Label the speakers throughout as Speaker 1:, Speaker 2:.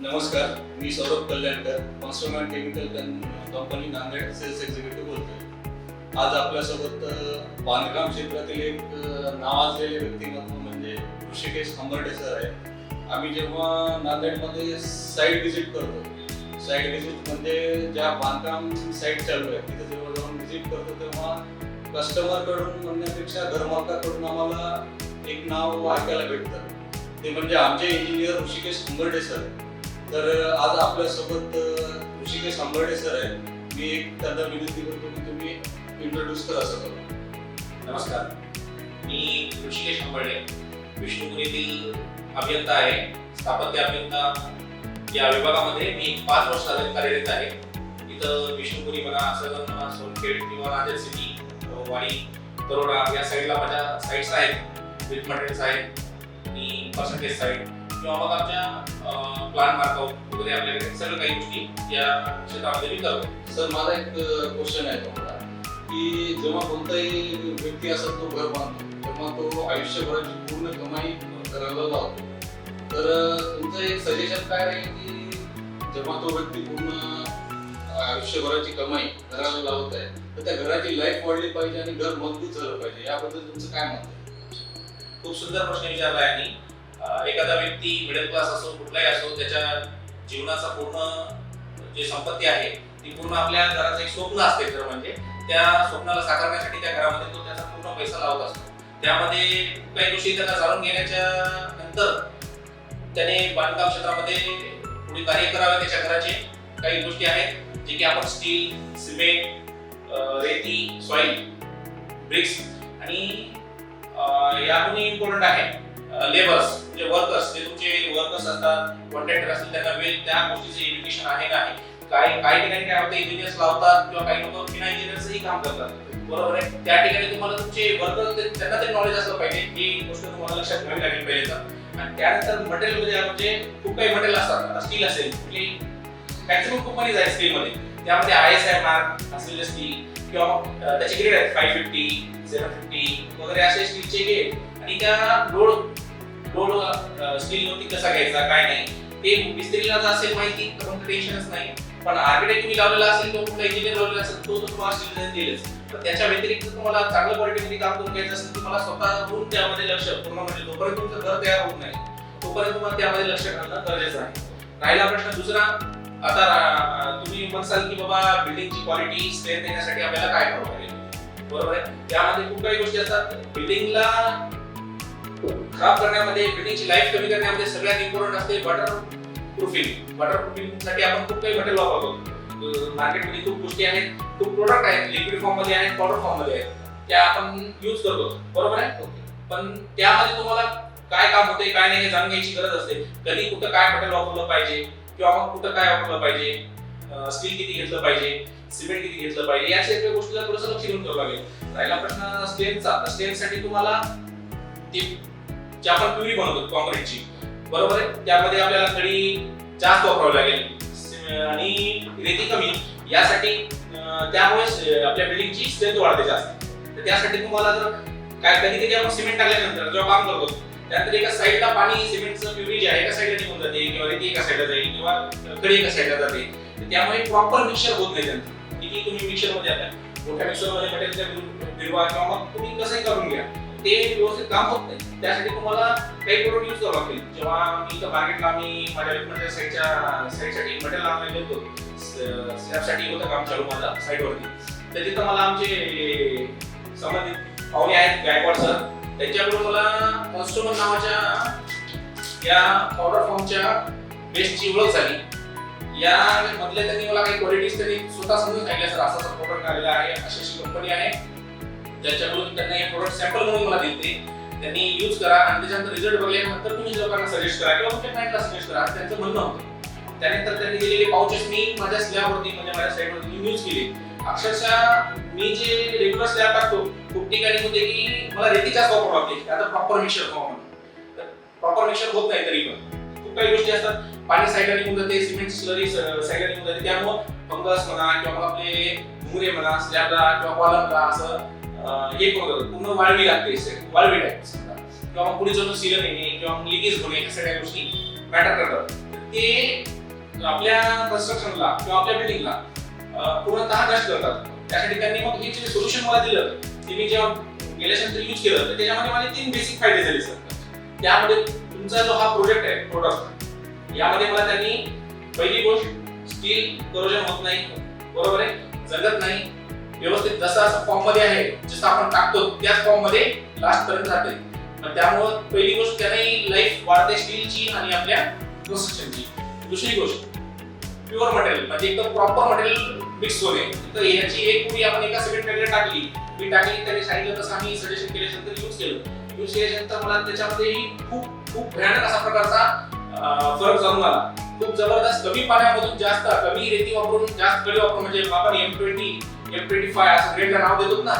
Speaker 1: नमस्कार मी Saurabh Kalyankar Masterman chemical company Nanded sales executive बोलतोय. आज आपल्यासोबत बांधकाम क्षेत्रातील एक नावाजलेले व्यक्तिमत्व म्हणजे ऋषिकेश खंबर्डे सर आहे आम्ही जेव्हा नांदेडमध्ये साईट व्हिजिट करतो साईट व्हिजिट म्हणजे ज्या बांधकाम साईट चालू आहे तिथे जेव्हा जाऊन व्हिजिट करतो तेव्हा कस्टमरकडून म्हणण्यापेक्षा घरमालकाकडून आम्हाला एक नाव ऐकायला भेटतं. ते म्हणजे आमचे इंजिनियर ऋषिकेश खंबर्डे सर आहे. तर आज आपल्यासोबत ऋषिकेश आंबर्डे सर आहेत. मी एक त्यांना विनंती करतो की तुम्ही इंट्रोड्यूस करा सर
Speaker 2: नमस्कार. मी ऋषिकेश अंबर्डे विष्णुपुरीतील अभियंता आहे स्थापत्य अभियंता. या विभागामध्ये मी पाच वर्ष झाले कार्यरत आहे. इथं विष्णुपुरी म्हणा असं म्हणा सोनखेड किंवा नांदेड सिटी वाणी तरोडा या साईडला माझ्या साईट्स आहेत. विथ मटेरियल्स आहेत. आणि पर्सेंटेज साईट किंवा आमच्या प्लान मार्कआउट वगैरे आपल्याकडे सर्व काही गोष्टी या क्षेत्रामध्ये मी करतो.
Speaker 1: सर माझा एक क्वेश्चन आहे तुम्हाला की जेव्हा कोणताही व्यक्ती असेल तो घर बांधतो तेव्हा तो आयुष्यभराची पूर्ण कमाई करायला लावतो. तर तुमचं एक सजेशन काय राहील की जेव्हा तो व्यक्ती पूर्ण आयुष्यभराची कमाई घराला लावत आहे तर त्या घराची लाईफ वाढली पाहिजे आणि घर मजबूत झालं पाहिजे याबद्दल तुमचं काय मत आहे?
Speaker 2: खूप सुंदर प्रश्न विचारला आहे आणि एखादा व्यक्ती मिडल क्लास असो कुठलाही असो त्याच्या जीवनाचा पूर्ण जे संपत्ती आहे ती पूर्ण आपल्या घराचं एक स्वप्न असते खरं म्हणजे. त्या स्वप्नाला साकारण्यासाठी त्या घरामध्ये तो त्याचा पूर्ण पैसा लावत असतो. त्यामध्ये काही गोष्टी त्याला जाणून घेण्याच्या नंतर त्याने बांधकाम क्षेत्रामध्ये पुढे कार्य करावे त्याच्या घराचे काही गोष्टी आहेत जे की आपण स्टील सिमेंट रेती सॉइल ब्रिक्स आणि अं, इम्पॉर्टंट आहे. लेबर्स म्हणजे वर्कर्स जे तुमचे वर्कर्स असतात कॉन्ट्रॅक्टर असतील त्यांना वेळ त्या गोष्टीचे एज्युकेशन आहे का नाही? काही काही ठिकाणी काय होतं इंजिनियर्स लावतात किंवा काही लोक बिना इंजिनियर्सही काम करतात. बरोबर आहे? त्या ठिकाणी तुम्हाला तुमचे वर्कर त्यांना ते नॉलेज असलं पाहिजे. ही गोष्ट तुम्हाला लक्षात घ्यावी लागेल पहिले तर आणि त्यानंतर मटेरियलमध्ये म्हणजे खूप काही मटेरियल असतात. आता स्टील असेल कुठली? मॅक्सिमम कंपनीज आहेत स्टील मध्ये. त्यामध्ये आय एस आय मार्क असलेले स्टील किंवा त्याचे ग्रेड आहेत फाय फिफ्टी सेव्हन फिफ्टी वगैरे असे स्टीलचे ग्रेड आणि त्या लोड लोड स्टील वरती कसा घ्यायचा काय नाही ते मिस्त्रीला जर असेल माहिती तर मग टेन्शनच नाही. पण आर्किटेक्ट तुम्ही लावलेला असेल तो कुठला इंजिनियर लावलेला असेल तो तर तुम्हाला स्टील डिझाईन देईलच पण त्याच्या व्यतिरिक्त तुम्हाला चांगल्या क्वालिटीमध्ये काम करून घ्यायचं असेल तुम्हाला स्वतःहून त्यामध्ये लक्ष पूर्ण म्हणजे तोपर्यंत तुमचं घर तयार होत नाही तोपर्यंत तुम्हाला त्यामध्ये लक्ष घालणं गरजेचं आहे. राहिला प्रश्न दुसरा आता तुम्ही म्हणसाल की बाबा बिल्डिंगची क्वालिटी स्ट्रेंथ देण्यासाठी आपल्याला काय करावं लागेल? बरोबर आहे? त्यामध्ये खूप काही गोष्टी असतात. बिल्डिंगला खराब करण्यामध्ये बिल्डिंगची लाईफ कमी करण्यामध्ये सगळ्यात इम्पॉर्टंट असते वॉटर प्रूफिंग वॉटर प्रूफिंगसाठी आपण खूप काही मटेरियल वापरतो. मार्केटमध्ये खूप गोष्टी आहेत. खूप प्रोडक्ट आहेत. लिक्विड फॉर्ममध्ये आहेत पावडर फॉर्ममध्ये आहेत. त्या आपण यूज करतो. बरोबर आहे? पण त्यामध्ये तुम्हाला काय काम होते काय नाही हे जाणून घ्यायची गरज असते. कधी कुठं काय मटेरियल वापरलं पाहिजे किंवा मग कुठं काय वापरलं पाहिजे? स्टील किती घेतलं पाहिजे? सिमेंट किती घेतलं पाहिजे? या सगळ्या गोष्टीला थोडंसं लक्ष देऊन करावं लागेल. राहिला प्रश्न स्टेनचा स्टेनसाठी तुम्हाला जी आपण प्युरी बनवतो कॉन्क्रीटची बरोबर आहे? त्यामध्ये आपल्याला खडी जास्त वापरावी लागेल. आणि रेती कमी. यासाठी त्यामुळे आपल्या बिल्डिंगची स्ट्रेंथ वाढते जास्त. तर त्यासाठी तुम्हाला जर काय कधी कधी आपण सिमेंट टाकल्यानंतर जेव्हा काम करतो त्यानंतर एका साईडला पाणी सिमेंटचं प्युरी जे आहे एका साईडला निघून जाते किंवा रेती एका साईडला जाईल किंवा खडी एका साईडला जाते. त्यामुळे प्रॉपर मिक्सर होत नाही त्यांचं. किती तुम्ही मिक्सरमध्ये आता मोठ्या मिक्सरमध्ये मटेरियल किंवा मग तुम्ही कसंही करून घ्या. ते व्यवस्थित काम होत नाही. त्यासाठी तुम्हाला काही प्रोडक्ट यूज करावं लागतील जेव्हा मी इथं मार्केटला आम्ही माझ्या विकमच्या साईडच्या साईडसाठी मटेरियल आणायला गेलो स्लॅबसाठी होतं. काम चालू माझा साईडवरती तर तिथं मला आमचे संबंधित पाहुणे आहेत गायकवाड सर त्यांच्याकडून मला कॉन्स्टोमर नावाच्या या पावडर फॉर्मच्या बेस्टची ओळख झाली. या मधल्या त्यांनी मला काही क्वालिटीज त्यांनी स्वतः समजून सांगितल्या सर असा प्रोडक्ट आलेला आहे अशी अशी कंपनी आहे. ज्याच्याकडून त्यांनी हे प्रोडक्ट सॅम्पल म्हणून मला दिले त्यांनी यूज करा आणि त्याच्यानंतर रिझल्ट बघल्यानंतर तुम्ही लोकांना सजेस्ट करा किंवा तुमच्या क्लायंटला सजेस्ट करा. असं त्यांचं म्हणणं होतं. त्यानंतर त्यांनी दिलेले पाउचेस मी माझ्या स्लॅबवरती म्हणजे माझ्या साईडवरती मी यूज केले. अक्षरशः मी जे रेग्युलर स्लॅब टाकतो खूप ठिकाणी होते की मला रेतीचा वापर वापरावं आता प्रॉपर मिक्सर प्रॉपर मिक्सर होत नाही तरी पण. खूप काही गोष्टी असतात. पाणी साईडला निघून जाते सिमेंट स्लरी साईडला निघून जाते. त्यामुळं फंगस म्हणा किंवा आपले मुरे म्हणा स्लॅबला किंवा कॉलमला असं एक हे पूर्ण वाळवी लागते वाळवी टाईप समजा. किंवा मग कुणी जाऊन सिलन येणे किंवा मग लिकेज होणे ह्या सगळ्या गोष्टी मॅटर करतात. ते आपल्या कन्स्ट्रक्शनला किंवा आपल्या बिल्डिंगला पूर्णतः नष्ट करतात. त्यासाठी त्यांनी मग हे जे सोल्युशन मला दिलं ते मी जेव्हा गेल्या नंतर यूज केलं तर त्याच्यामध्ये मला तीन बेसिक फायदे झाले सर त्यामध्ये तुमचा जो हा प्रोजेक्ट आहे प्रोडक्ट यामध्ये मला त्यांनी पहिली गोष्ट स्टील करोजन होत नाही बरोबर आहे? जगत नाही व्यवस्थित जसा असं फॉर्ममध्ये आहे जसं आपण टाकतो त्याच फॉर्ममध्ये लास्ट पर्यंत राहते त्यामुळं पहिली गोष्ट त्याने लाईफ वाढते स्टीलची आणि आपल्या कन्स्ट्रक्शनची दुसरी गोष्ट प्युअर मटेरियल म्हणजे एकदम प्रॉपर मटेरियल मिक्स होणे. तर याची एक पुडी आपण एका सिमेंट पॅकेट टाकली. मी टाकली त्याने सांगितलं तसं आम्ही सजेशन केल्यानंतर यूज केलं. यूज केल्यानंतर मला त्याच्यामध्येही खूप खूप भयानक असा प्रकारचा फरक जाणून आला. खूप जबरदस्त कमी पाण्यामधून जास्त कमी रेती वापरून जास्त कडे वापरून म्हणजे आपण M twenty M twenty five असं ग्रेडला नाव देतो ना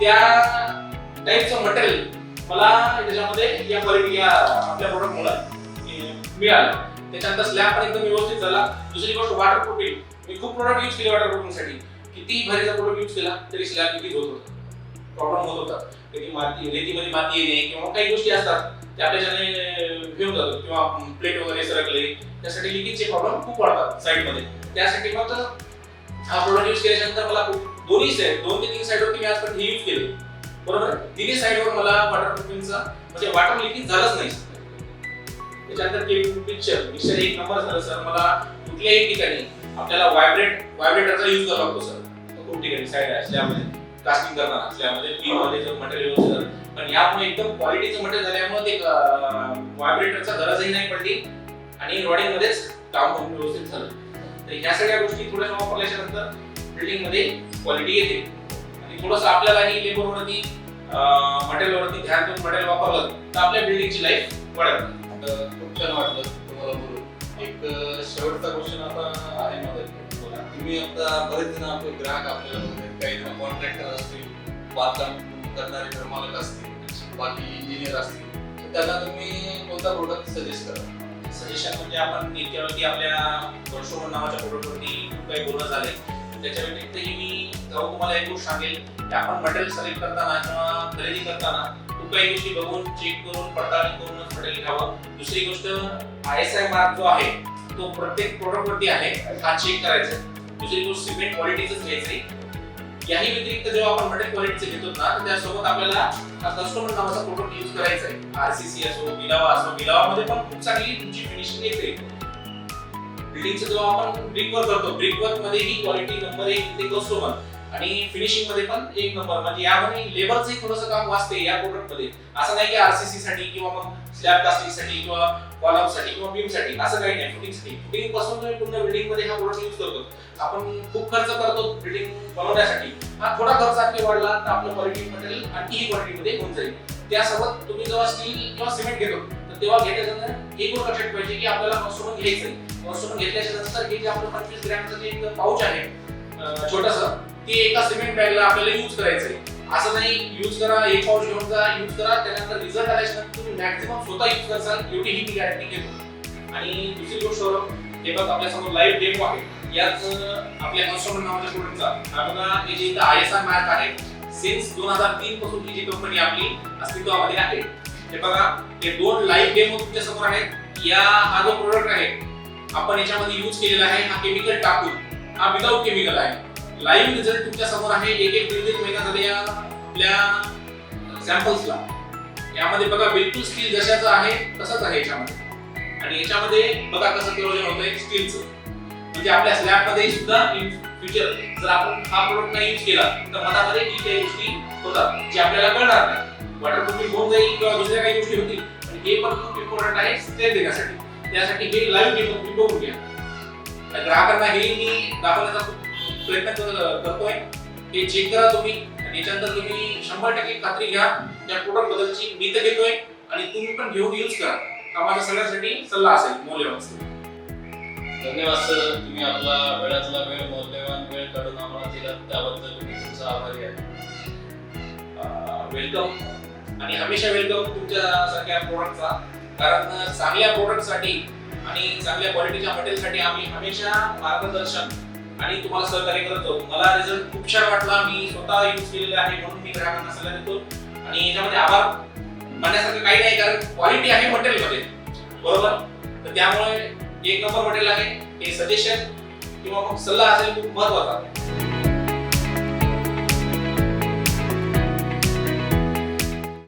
Speaker 2: त्या टाईपचं मटेरियल मला त्याच्यामध्ये या क्वालिटी या आपल्या प्रोडक्ट मुळे मिळालं. त्याच्यानंतर स्लॅब पण एकदम व्यवस्थित झाला. दुसरी गोष्ट वॉटर प्रूफिंग मी खूप प्रोडक्ट यूज केले वॉटर प्रूफिंगसाठी किती भारीचा प्रोडक्ट यूज केला तरी स्लॅब किती होत होता. प्रॉब्लेम होत होता. कधी माती रेतीमध्ये माती येणे किंवा काही गोष्टी असतात त्या आपल्याच्याने घेऊन जातो. किंवा प्लेट वगैरे सरकले त्यासाठी लिकेजचे प्रॉब्लेम खूप वाढतात साईडमध्ये त्यासाठी मग हा प्रोडक्ट यूज केल्यानंतर मला दोन्ही साईड दोन ते तीन साईडवरती मी आजपर्यंत हे यूज केले. बरोबर? तिन्ही साईडवर मला वॉटर प्रूफिंगचा म्हणजे वॉटर लिकेज झालंच नाही. त्याच्यानंतर पिक्चर पिक्चर एक नंबर झालं सर मला कुठल्याही ठिकाणी आपल्याला व्हायब्रेट व्हायब्रेटरचा यूज करावा लागतो सर खूप ठिकाणी साईड असल्यामध्ये कास्टिंग करणार असल्यामध्ये पीमध्ये जर मटेरियल सर पण यामुळे एकदम क्वालिटीचं मटेरियल झाल्यामुळे ते व्हायब्रेटरचा गरजही नाही पडली आणि रॉडिंग मध्येच काम पण व्यवस्थित झालं. तर ह्या सगळ्या गोष्टी थोड्याशा वापरल्याच्या नंतर बिल्डिंगमध्ये क्वालिटी येते. आणि थोडंसं आपल्यालाही मटेरियल वरती ध्यान देऊन मटेरियल वापरलं तर आपल्या बिल्डिंगची लाईफ वाढत
Speaker 1: खूप छान वाटलं तुम्हाला बोलून. एक शेवटचा क्वेश्चन आता आहे माझा तुम्ही आता बरेच जण आपले ग्राहक आपल्याला काही जण कॉन्ट्रॅक्टर असतील बांधकाम करणारे घर मालक असतील बाकी इंजिनियर असतील. त्यांना तुम्ही कोणता प्रोडक्ट सजेस्ट करा?
Speaker 2: सजेशन म्हणजे आपण इतक्यावरती आपल्या वर्षोवर नावाच्या प्रोडक्टवरती खूप काही बोलणं झाले त्याच्या व्यतिरिक्तही मी जाऊ तुम्हाला एक गोष्ट सांगेल की आपण मटेरियल सिलेक्ट करताना किंवा खरेदी करताना खूप काही गोष्टी बघून चेक करून पडताळणी करूनच मटेरियल घ्यावं. दुसरी गोष्ट आय एस आय मार्क जो आहे तो प्रत्येक प्रोडक्टवरती आहे हा चेक करायचा. दुसरी गोष्ट सिमेंट क्वालिटीच घ्यायची याही व्यतिरिक्त जेव्हा आपण मटेरियल क्वालिटीचे घेतो ना तर त्यासोबत आपल्याला कस्टमर नावाचा प्रोडक्ट यूज करायचा आहे. आरसीसी असो बिलावा असो बिलावामध्ये पण खूप चांगली तुमची फिनिशिंग येते. बिल्डिंगचं जेव्हा आपण ब्रिक वर्क करतो ब्रिक वर्कमध्ये ही क्वालिटी नंबर एक ते कस्टमर आणि फिनिशिंगमध्ये पण एक नंबर म्हणजे यामध्ये लेबरचंही थोडंसं काम वाचते या प्रोडक्टमध्ये. असं नाही की आरसीसी साठी किंवा मग स्लॅब कास्टिंगसाठी किंवा कॉलमसाठी किंवा बीमसाठी. असं काही नाही. फुटिंगसाठी. फुटिंगपासून तुम्ही पूर्ण बिल्डिंगमध्ये हा प्रोडक्ट यूज करतो. आपण खूप खर्च करतो बिल्डिंग बनवण्यासाठी. हा थोडा खर्च आणखी वाढला तर आपलं क्वालिटी मटेरियल आणखी क्वालिटी मध्ये होऊन जाईल. त्यासोबत तुम्ही जेव्हा स्टील किंवा सिमेंट घेतो तर तेव्हा घेण्याचं एक गोष्ट लक्षात पाहिजे की आपल्याला कॉन्स्ट्रुमन घ्यायचं कॉन्स्ट्रुमन घेतल्याच्या नंतर हे जे आपलं पंचवीस ग्रॅमचं जे एक पाऊच आहे छोटस ती एका सिमेंट बॅगला आपल्याला यूज करायचंय. असं नाही यूज करा एक पाऊस घेऊन जा यूज करा त्यानंतर रिझल्ट आल्याच्यानंतर तुम्ही मॅक्झिमम स्वतः यूज करसाल एवढी ही मी गॅरंटी घेतो आणि दुसरी गोष्ट हे बघ आपल्यासमोर लाईव्ह डेमो आहे. याच आपल्या कन्स्ट्रक्शन नावाच्या स्टुडंटचा हा बघा हे जे इथं आय एस आय मार्क आहे सिन्स दोन हजार तीन पासून ही जी कंपनी आपली अस्तित्वामध्ये आहे हे बघा हे दोन लाईव्ह डेमो तुमच्यासमोर आहेत. या हा जो प्रोडक्ट आहे आपण याच्यामध्ये यूज केलेला आहे हा केमिकल टाकून. हा विदाऊट केमिकल आहे. लाईव्ह रिझल्ट तुमच्यासमोर आहे एक एक दीड दीड महिना झाले या आपल्या सॅम्पल्सला यामध्ये बघा बिलकुल स्टील जशाचं आहे तसंच आहे याच्यामध्ये. आणि याच्यामध्ये बघा कसं केलं होतंय स्टीलचं म्हणजे आपल्या स्लॅबमध्ये सुद्धा इन फ्युचर जर आपण हा प्रोडक्ट नाही यूज केला तर मनामध्ये की काही गोष्टी होतात जे आपल्याला कळणार नाही. वॉटर प्रूफिंग होऊन जाईल किंवा दुसऱ्या काही गोष्टी होतील पण हे पण खूप इम्पॉर्टंट आहे स्ट्रेंथ देण्यासाठी. त्यासाठी हे लाईव्ह डेमो तुम्ही बघून घ्या. ग्राहकांना हे मी दाखवण्याचा खूप प्रयत्न कर- करतोय. हे चेक करा तुम्ही. आणि याच्यानंतर तुम्ही शंभर टक्के खात्री घ्या. त्या प्रोडक्ट बद्दलची मी तर घेतोय. आणि तुम्ही पण घेऊन यूज करा. हा माझ्या सगळ्यांसाठी सल्ला असेल मौल्यवान असेल
Speaker 1: धन्यवाद सर. तुम्ही आपला वेळातला वेळ मौल्यवान वेळ काढून आम्हाला दिला. त्याबद्दल मी तुमचा आभारी आहे.
Speaker 2: वेलकम आणि हमेशा वेलकम तुमच्या सारख्या प्रोडक्टचा कारण चांगल्या प्रोडक्टसाठी आणि चांगल्या क्वालिटीच्या मटेरियलसाठी आम्ही हमेशा मार्गदर्शन आणि तुम्हाला सहकार्य करतो मला रिझल्ट खूप छान वाटला. मी स्वतः यूज केलेला आहे म्हणून मी ग्राहकांना सल्ला देतो. आणि याच्यामध्ये आभार म्हणण्यासारखं काही नाही कारण क्वालिटी आहे मटेरियलमध्ये बरोबर? तर त्यामुळे एक नंबर मटेरियल आहे. हे सजेशन किंवा मग सल्ला असेल खूप महत्त्वाचा. आहे